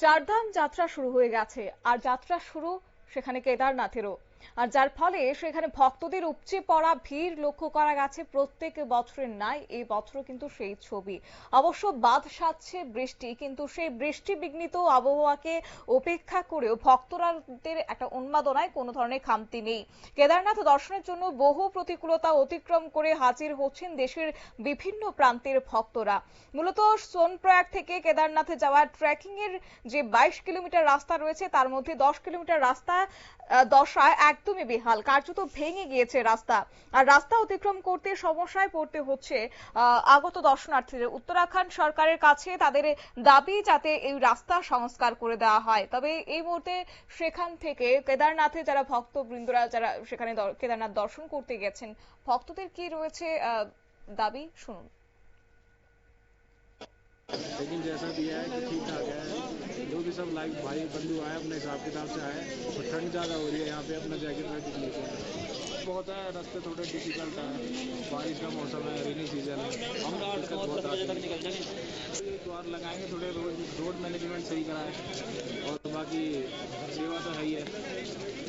চারধাম যাত্রা শুরু হয়ে গেছে। আর যাত্রা শুরু সেখানে কেদারনাথেরও। আর যার ফলে সেখানে ভক্তদের উপচে পড়া ভিড় লক্ষ্য করা গেছে প্রত্যেক বছরের ন্যায়। এই বছর কিন্তু সেই ছবি। অবশ্য বাদ সাধছে বৃষ্টি, কিন্তু সেই বৃষ্টি বিঘ্নিত আবহাওয়াকে উপেক্ষা করেও ভক্তরাদের একটা উন্মাদনায় কোনো ধরনের খামতি নেই। কেদারনাথ দর্শনের জন্য বহু প্রতিকূলতা অতিক্রম করে হাজির হচ্ছেন দেশের বিভিন্ন প্রান্তের ভক্তরা। মূলত সোনপ্রয়াগ থেকে কেদারনাথে যাওয়ার ট্রেকিং এর যে বাইশ কিলোমিটার রাস্তা রয়েছে, তার মধ্যে দশ কিলোমিটার রাস্তা দশায় একদমই বেহাল। কার্যত ভেঙে গিয়েছে রাস্তা। আর রাস্তা অতিক্রম করতে সমস্যায় পড়তে হচ্ছে আগত দর্শনার্থীদের। উত্তরাখণ্ড সরকারের কাছে তাদের দাবি যাতে এই রাস্তা সংস্কার করে দেওয়া হয়। তবে এই মুহূর্তে সেখান থেকে কেদারনাথে যারা ভক্তবৃন্দরা, যারা সেখানে কেদারনাথ দর্শন করতে গেছেন, ভক্তদের কি রয়েছে দাবি? শুনুন। लेकिन जैसा भी है कि ठीक ठाक है। जो भी सब लाइक भाई बंधु आए अपने हिसाब किताब से आए और ठंड ज़्यादा हो रही है यहाँ पे अपना जैकेट वैकेट लेके आए बहुत है रास्ते थोड़े डिफ़िकल्ट है। बारिश का मौसम है रेनी सीज़न है। हम बहुत बार लगाएँगे थोड़े रोड रोड मैनेजमेंट सही कराए। और बाकी सेवा तो है ही है।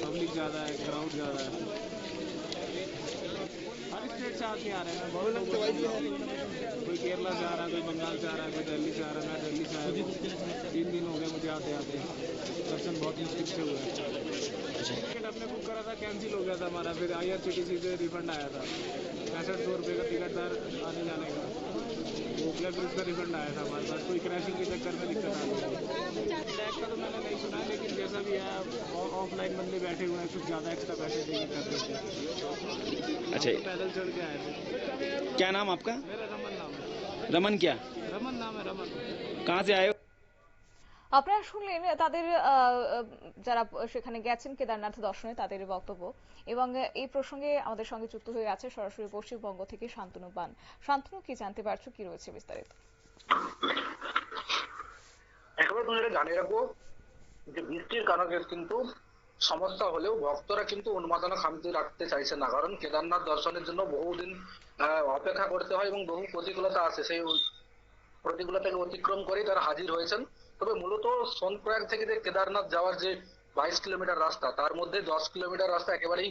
पब्लिक ज़्यादा है क्राउड ज़्यादा है। से आके आ रहे हैं। बहुत लोग कोई केरला से आ रहा है कोई बंगाल से आ रहा है कोई दिल्ली से आ रहा है मैं दिल्ली से आया हूँ। तीन दिन हो गए मुझे आते आते। दर्शन बहुत मुश्किल से हुए। टिकट अपने बुक करा था कैंसिल हो गया था हमारा। फिर आई आर से रिफंड आया था। पैंसठ सौ रुपये का टिकट था आने जाने का वो गया फिर उसका रिफंड आया था हमारे पास। कोई क्रैशिंग के चक्कर में दिक्कत आ गई। टैग का तो मैंने नहीं सुना लेकिन जैसा भी है ऑफलाइन बंदे बैठे हुए हैं कुछ ज़्यादा एक्स्ट्रा पैसे देके कर देते हैं। अच्छा तो पैदल चढ़ के आए थे। क्या नाम आपका? मेरा रमन नाम है। रमन क्या? रमन नाम है रमन। कहाँ से आए हो? আপনারা শুনলেন তাদের যারা সেখানে গেছেন কেদারনাথ দর্শনে, তাদের বক্তব্য। এবং এই প্রসঙ্গে আমাদের সঙ্গে যুক্ত হয়ে আছে সরাসরি পশ্চিমবঙ্গ থেকে শান্তনু পান। শান্তনু, কি জানতে পারছ? কি রয়েছে বিস্তারিত? একেবারে তুমি জানিয়ে রাখব যে বৃষ্টির কারণে কিন্তু সমস্যা হলেও ভক্তরা কিন্তু উন্মাদনা খামতি রাখতে চাইছে না। কারণ কেদারনাথ দর্শনের জন্য বহুদিন অপেক্ষা করতে হয় এবং বহু প্রতিকূলতা আছে। সেই প্রতিকূলতাকে অতিক্রম করেই তারা হাজির হয়েছেন। তবে মূলত সোনপ্রয়াগ থেকে যে কেদারনাথ যাওয়ার যে বাইশ কিলোমিটার রাস্তা, তার মধ্যে দশ কিলোমিটার রাস্তা একেবারেই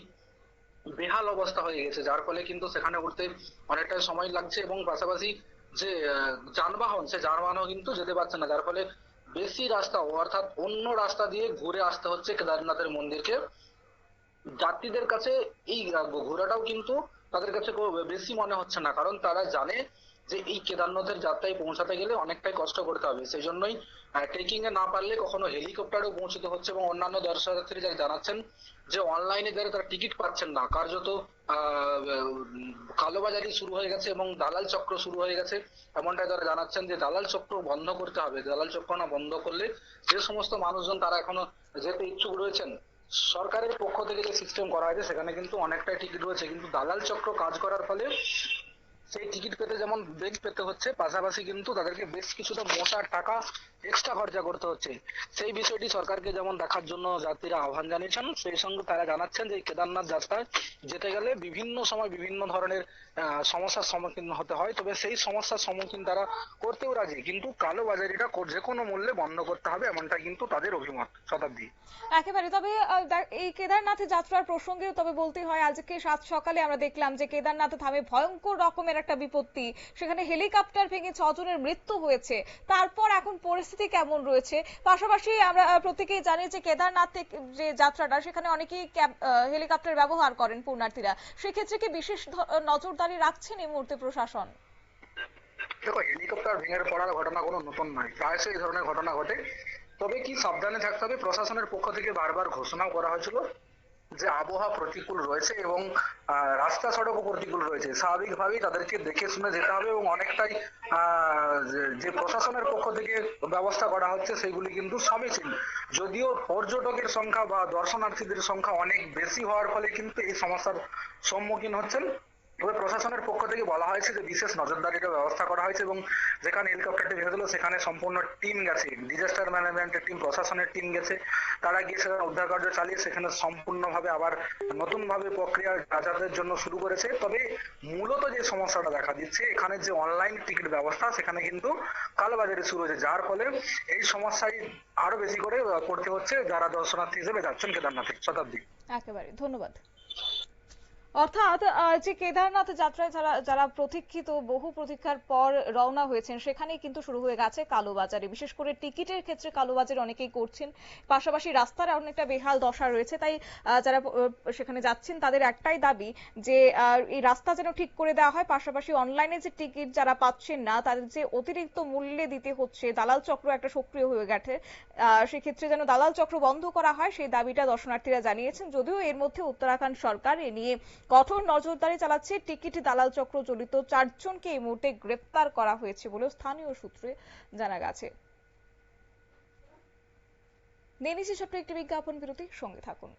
বেহাল অবস্থা হয়ে গেছে, যার ফলে কিন্তু সেখানে উঠতে অনেকটাই সময় লাগছে এবং পাশাপাশি যে যানবাহন, সে যানবাহনও কিন্তু যেতে পারছে না, যার ফলে বেশি রাস্তা অর্থাৎ অন্য রাস্তা দিয়ে ঘুরে আসতে হচ্ছে কেদারনাথের মন্দিরকে। যাত্রীদের কাছে এই ঘোরাটাও কিন্তু তাদের কাছে বেশি মনে হচ্ছে না, কারণ তারা জানে যে এই কেদারনাথের যাত্রায় পৌঁছাতে গেলে অনেকটাই কষ্ট করতে হবে। সেই জন্যই ট্রেকিং এ না পারলে কখনো হেলিকপ্টারেও পৌঁছতে হচ্ছে এবং অন্যান্য দর্শনার্থী যারা জানাচ্ছেন যে অনলাইনে যারা তারা টিকিট পাচ্ছেন না। কার্যত কালোবাজারি শুরু হয়ে গেছে এবং দালাল চক্র শুরু হয়ে গেছে। এমনটাই তারা জানাচ্ছেন যে দালাল চক্র বন্ধ করতে হবে। দালাল চক্র না বন্ধ করলে যে সমস্ত মানুষজন তারা এখনও যেতে ইচ্ছুক রয়েছেন, সরকারের পক্ষ থেকে যে সিস্টেম করা হয়েছে, সেখানে কিন্তু অনেকটাই টিকিট রয়েছে। কিন্তু দালাল চক্র কাজ করার ফলে সেই টিকিট পেতে যেমন বেগ পেতে হচ্ছে, পাশাপাশি কিন্তু তাদেরকে বেশ কিছুটা মোটা টাকা এক্সট্রা খরচা করতে হচ্ছে। সেই বিষয়টি সরকারকে যেমন দেখার জন্য যাত্রীরা আহ্বান জানিয়েছেন, সেই সঙ্গে তারা জানাচ্ছেন যে কেদারনাথ যাত্রায় যেতে গেলে বিভিন্ন সময় বিভিন্ন ধরনের সমস্যার সম্মুখীন হতে হয়। তবে সেই সমস্যার সম্মুখীন তারা করতেও রাজি, কিন্তু কালো বাজারিটা যে কোনো মূল্যে বন্ধ করতে হবে, এমনটা কিন্তু তাদের অভিমত শতাব্দী। একেবারে, তবে এই কেদারনাথে যাত্রার প্রসঙ্গে তবে বলতে হয়, আজকে সাত সকালে আমরা দেখলাম যে কেদারনাথে থামে ভয়ঙ্কর রকমের একটা বিপত্তি। সেখানে হেলিকপ্টার ভেঙে ছজনের মৃত্যু হয়েছে। তারপর এখন পরিস্থিতি কেমন রয়েছে? পাশাপাশি আমরা প্রত্যেকেই জানি যে কেদারনাথ যে যাত্রাটা, সেখানে অনেকেই হেলিকপ্টার ব্যবহার করেন পুণ্যার্থীরা। সেক্ষেত্রে কি বিশেষ নজরদারি রাখছেন এই মুহূর্তে প্রশাসন? দেখো, হেলিকপ্টার ভেঙে পড়ার ঘটনা কোনো নতুন নয়। প্রায়শই এই ধরনের ঘটনা ঘটে। তবে কি সাবধানে থাকতে হবে? প্রশাসনের পক্ষ থেকে বারবার ঘোষণাও করা হয়েছিল। যে আবহাওয়া প্রতিকূল রয়েছে এবং রাস্তা সড়কও প্রতিকূল রয়েছে, স্বাভাবিকভাবেই তাদেরকে দেখে শুনে যেতে হবে এবং অনেকটাই যে প্রশাসনের পক্ষ থেকে ব্যবস্থা করা হচ্ছে সেগুলি কিন্তু সমীচীন। যদিও পর্যটকের সংখ্যা বা দর্শনার্থীদের সংখ্যা অনেক বেশি হওয়ার ফলে কিন্তু এই সমস্যার সম্মুখীন হচ্ছেন। তবে প্রশাসনের পক্ষ থেকে বলা হয়েছে যে বিশেষ নজরদারির ব্যবস্থা করা হয়েছে এবং যেখানে হেলিকপ্টারটি ভেসেছিল সেখানে সম্পূর্ণ টিম গেছে। ডিজাস্টার ম্যানেজমেন্টের টিম প্রশাসনের টিম গেছে। তারা গিয়ে সেখানে উদ্ধার কার্য চালিয়ে সেখানে সম্পূর্ণভাবে আবার নতুন ভাবে প্রক্রিয়া যাতায়াতের জন্য শুরু করেছে। তবে মূলত যে সমস্যাটা দেখা দিচ্ছে, এখানে যে অনলাইন টিকিট ব্যবস্থা, সেখানে কিন্তু কালোবাজারি শুরু হয়েছে। যার ফলে এই সমস্যায় আরও বেশি করে পড়তে হচ্ছে যারা দর্শনার্থী হিসেবে যাচ্ছেন কেদারনাথে শতাব্দী। একেবারে, ধন্যবাদ। অর্থাৎ যে কেদারনাথ যাত্রায় যারা যারা প্রতীক্ষিত, বহু প্রতীক্ষার পর রওনা হয়েছেন, সেখানেই কিন্তু শুরু হয়ে গেছে কালোবাজারি। বিশেষ করে টিকিটের ক্ষেত্রে কালোবাজারি অনেকেই করছেন। পাশাপাশি রাস্তার অনেকটা বেহাল দশা রয়েছে, তাই যারা সেখানে যাচ্ছেন, তাদের একটাই দাবি যে এই রাস্তা যেন ঠিক করে দেওয়া হয়। পাশাপাশি অনলাইনে যে টিকিট যারা পাচ্ছেন না, তাদের যে অতিরিক্ত মূল্যে দিতে হচ্ছে, দালাল চক্র একটা সক্রিয় হয়ে গেছে সেক্ষেত্রে যেন দালাল চক্র বন্ধ করা হয়, সেই দাবিটা দর্শনার্থীরা জানিয়েছেন। যদিও এর মধ্যে উত্তরাখণ্ড সরকার এ নিয়ে কঠোর নজরদারি চালাচ্ছে টিকিট দালাল চক্র জড়িত চারজনকে এই মুহূর্তে গ্রেপ্তার করা হয়েছে বলে স্থানীয় সূত্রে জানা গেছে। নিয়ে নিচ্ছি ছোট্ট একটি বিজ্ঞাপন বিরতি সঙ্গে থাকুন।